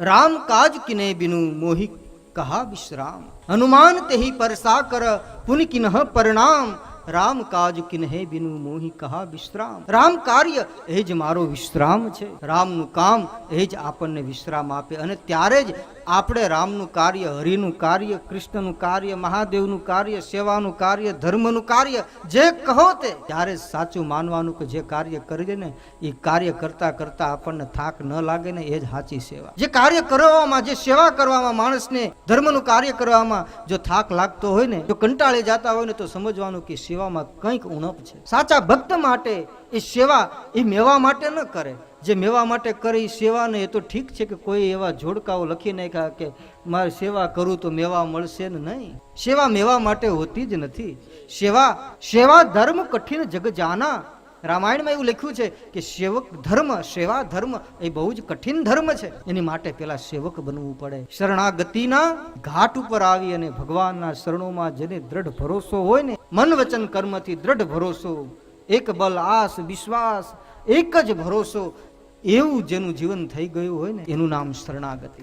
રામ કાજ કિને બિनु મોહી કહા વિશ્રામ હનુમાન તેહી પરસા કર પુન કિન્હ પરિણામ રામ કાજ કિન્હે બિનુ મોહી કહા વિશ્રામ. રામ કાર્ય, એ જ મારો વિશ્રામ છે. રામનું કામ, એ જ આપણને વિશ્રામ આપે. અને ત્યારે જ આપણે રામનું કાર્ય, હરિનું કાર્ય, કૃષ્ણનું કાર્ય, મહાદેવનું કાર્ય, સેવાનું કાર્ય, ધર્મનું કાર્ય, જે કહો તે, ત્યારે સાચું માનવાનું કે જે કાર્ય કરીએ ને, એ કાર્ય કરતા કરતા આપણને થાક ન લાગે ને, એ જ સાચી સેવા. જે કાર્ય કરવામાં, જે સેવા કરવામાં માણસને ધર્મનું કાર્ય કરવામાં જો થાક લાગતો હોય ને, જો કંટાળી જતા હોય ને, તો સમજવાનું કે સેવામાં કંઈક ઉણપ છે. સાચા ભક્ત માટે એ સેવા એ મેવા માટે ન કરે. જે મેવા માટે કરે એ સેવાને એ તો ઠીક છે કે કોઈ એવા જોડકાઓ લખી નાખ્યા કે મારે સેવા કરું તો મેવા મળશે ને નહીં. સેવા મેવા માટે હોતી જ નથી. સેવા સેવા ધર્મ કઠિન જગ જાના રામાયણમાં એવું લખ્યું છે કે સેવક ધર્મ, સેવા ધર્મ એ બહુ જ કઠિન ધર્મ છે. એની માટે પેલા સેવક બનવું પડે. શરણાગતિના ઘાટ ઉપર આવી અને ભગવાનના શરણોમાં જેને દ્રઢ ભરોસો હોય ને મન વચન કર્મથી દ્રઢ ભરોસો, એક બલ આસ, વિશ્વાસ, એક જ ભરોસો, એવું જેનું જીવન થઈ ગયું હોય ને, એનું નામ શરણાગતિ.